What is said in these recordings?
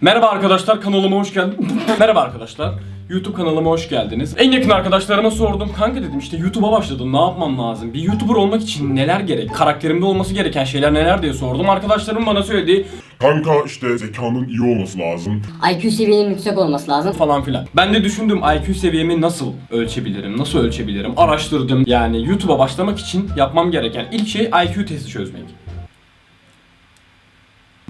Merhaba arkadaşlar kanalıma hoş geldiniz. Merhaba arkadaşlar. YouTube kanalıma hoş geldiniz. En yakın arkadaşlarıma sordum. Kanka dedim işte YouTube'a başladım. Ne yapmam lazım? Bir YouTuber olmak için neler gerek? Karakterimde olması gereken şeyler neler diye sordum. Arkadaşlarım bana söyledi Kanka işte zekanın iyi olması lazım. IQ seviyenin yüksek olması lazım. falan filan. Ben de düşündüm IQ seviyemi nasıl ölçebilirim? Nasıl ölçebilirim? Araştırdım. Yani YouTube'a başlamak için yapmam gereken ilk şey IQ testi çözmek.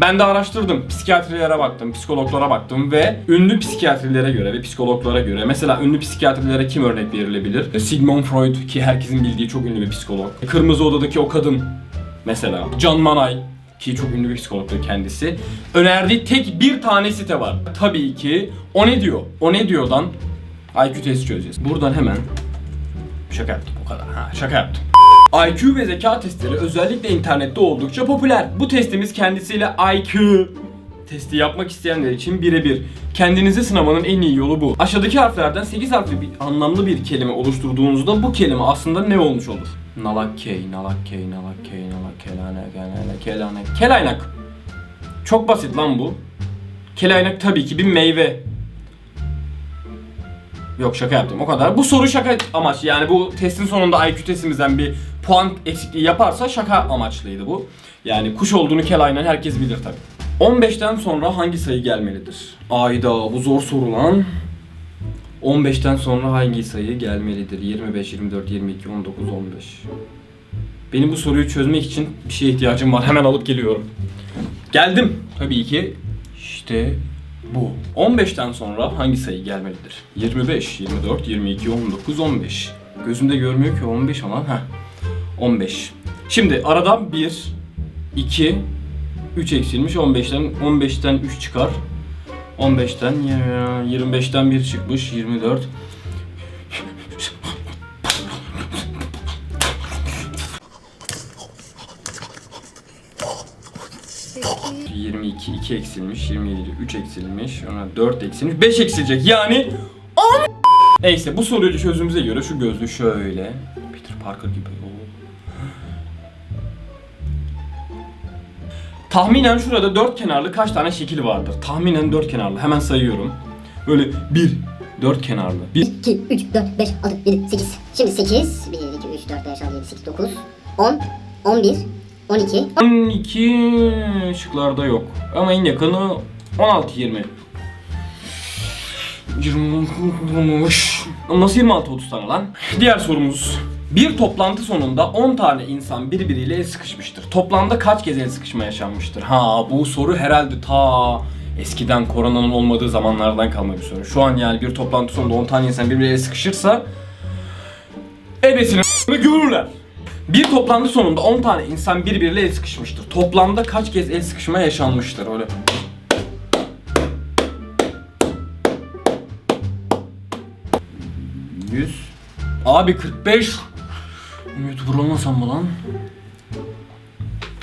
Ben de araştırdım. Psikiyatrilere baktım, psikologlara baktım ve ünlü psikiyatrilere göre ve psikologlara göre mesela ünlü psikiyatrilere kim örnek verilebilir? Sigmund Freud ki herkesin bildiği çok ünlü bir psikolog. Kırmızı Oda'daki o kadın mesela. Can Manay ki çok ünlü bir psikologdur kendisi. Önerdiği tek bir tane site var. Tabii ki o ne diyor? O ne diyordan IQ testi çözeceğiz. Buradan hemen şaka yaptım o kadar. Ha, şaka yaptım. IQ ve zeka testleri özellikle internette oldukça popüler. Bu testimiz kendisiyle IQ testi yapmak isteyenler için birebir. Kendinizi sınamanın en iyi yolu bu. Aşağıdaki harflerden 8 harfli bir anlamlı bir kelime oluşturduğunuzda bu kelime aslında ne olmuş olur? Nalak key, nalak key, nalak key, nalak kelane, kelane, kelane, kelaynak. Çok basit lan bu. Kelaynak tabii ki bir meyve. Yok şaka yaptım o kadar. Bu soru şaka amaçlı yani bu testin sonunda IQ testimizden bir puan eksikliği yaparsa şaka amaçlıydı bu. Yani kuş olduğunu kelaynen herkes bilir tabi. 15'ten sonra hangi sayı gelmelidir? Ayda bu zor soru lan. 15'ten sonra hangi sayı gelmelidir? 25, 24, 22, 19, 15. Benim bu soruyu çözmek için bir şeye ihtiyacım var. Hemen alıp geliyorum. Geldim. Tabii ki işte bu. 15'ten sonra hangi sayı gelmelidir? 25, 24, 22, 19, 15. Gözümde görmüyor ki 15 olan. ha. 15. Şimdi aradan 1, 2, 3 eksilmiş. 15'ten 15'ten 3 çıkar. 15'ten ya- 25'ten 1 çıkmış. 24. Peki 22, 2 eksilmiş, 27, 3 eksilmiş, sonra 4 eksilmiş, 5 eksilecek yani an- Neyse bu soruyu çözümüze göre şu gözlü şöyle Peter Parker gibi Tahminen şurada dört kenarlı kaç tane şekil vardır? Tahminen dört kenarlı. Hemen sayıyorum. Böyle bir dört kenarlı. Bir 2, 3, 4, 5, 6, 7, 8. Şimdi 8. 1, 2, 3, 4, 5, 6, 7, 8, 9, 10, 11, 12, 12 şıklarda yok. Ama en yakını 16 20. 20 Nasıl 26 30 tane lan? Diğer sorumuz. Bir toplantı sonunda 10 tane insan birbiriyle el sıkışmıştır. Toplamda kaç kez el sıkışma yaşanmıştır? Ha bu soru herhalde ta eskiden koronanın olmadığı zamanlardan kalma bir soru. Şu an yani bir toplantı sonunda 10 tane insan birbiriyle el sıkışırsa ebesini görürler. Bir toplantı sonunda 10 tane insan birbiriyle el sıkışmıştır. Toplamda kaç kez el sıkışma yaşanmıştır öyle? Yüz. Abi 45. YouTuber olmasam mı lan?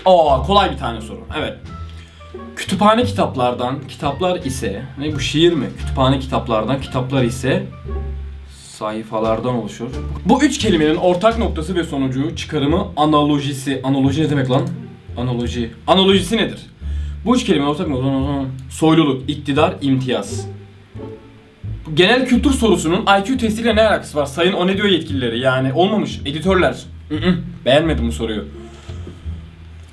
Aa kolay bir tane soru. Evet. Kütüphane kitaplardan kitaplar ise ne bu şiir mi? Kütüphane kitaplardan kitaplar ise sayfalardan oluşur. Bu üç kelimenin ortak noktası ve sonucu çıkarımı analojisi. Analoji ne demek lan? Analoji. Analojisi nedir? Bu üç kelimenin ortak noktası soyluluk, iktidar, imtiyaz. Genel kültür sorusunun IQ testiyle ne alakası var? Sayın o ne diyor yetkilileri? Yani olmamış. Editörler. Hı-hı. Beğenmedim bu soruyu.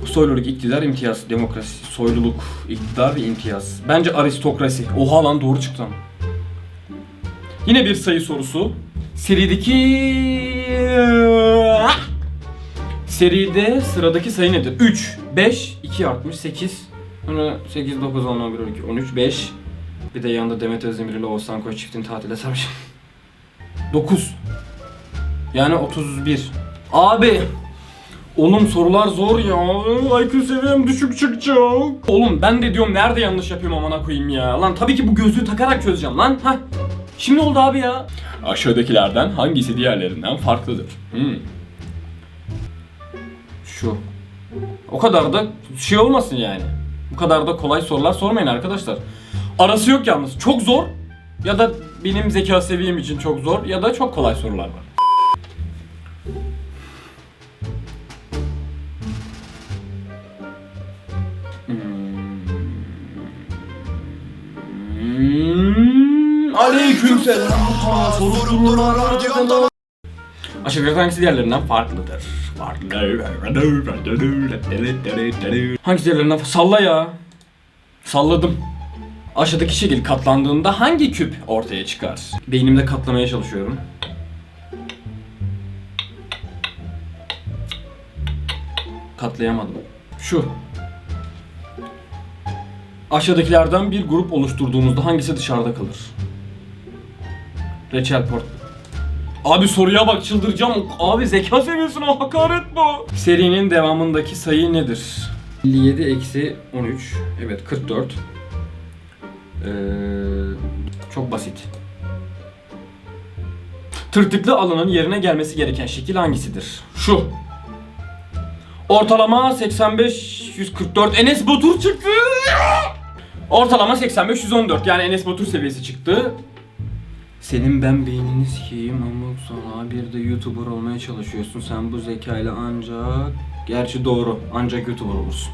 Soyluluk, iktidar, imtiyaz, demokrasi, soyluluk, iktidar ve imtiyaz. Bence aristokrasi. Oha lan doğru çıktı. Yine bir sayı sorusu. Serideki... Seride sıradaki sayı nedir? 3, 5, 2 artmış 8. Sonra 8, 9, 10, 11, 12, 13, 5. Bir de yanında Demet Özdemir ile Oğuzhan Koç çiftini tatile sarmış. 9. Yani 31. Abi. Oğlum sorular zor ya. IQ seviyem düşük çıkacak. Oğlum ben de diyorum nerede yanlış yapıyorum amına koyayım ya. Lan tabii ki bu gözlüğü takarak çözeceğim lan. Hah. Şimdi oldu abi ya. Aşağıdakilerden hangisi diğerlerinden farklıdır? Hmm. Şu. O kadar da şey olmasın yani. Bu kadar da kolay sorular sormayın arkadaşlar. Arası yok yalnız. Çok zor ya da benim zeka seviyem için çok zor ya da çok kolay sorular var. Hmm. Aleykümselam. Sorumlular ardından. Aşağıdaki hangisi diğerlerinden farklıdır? Farklı. Hangisi diğerlerinden Salla ya. Salladım. Aşağıdaki şekil katlandığında hangi küp ortaya çıkar? Beynimde katlamaya çalışıyorum. Katlayamadım. Şu. Aşağıdakilerden bir grup oluşturduğumuzda hangisi dışarıda kalır? Reçel port. Abi soruya bak çıldıracağım. Abi zeka seviyesine hakaret bu. Serinin devamındaki sayı nedir? 57 eksi 13. Evet 44. Ee, çok basit. Tırtıklı alanın yerine gelmesi gereken şekil hangisidir? Şu. Ortalama 85 144 Enes Batur çıktı. Ortalama 85 114 yani Enes Batur seviyesi çıktı. Senin ben beynini sikeyim ama sana bir de YouTuber olmaya çalışıyorsun. Sen bu zekayla ancak... Gerçi doğru. Ancak YouTuber olursun.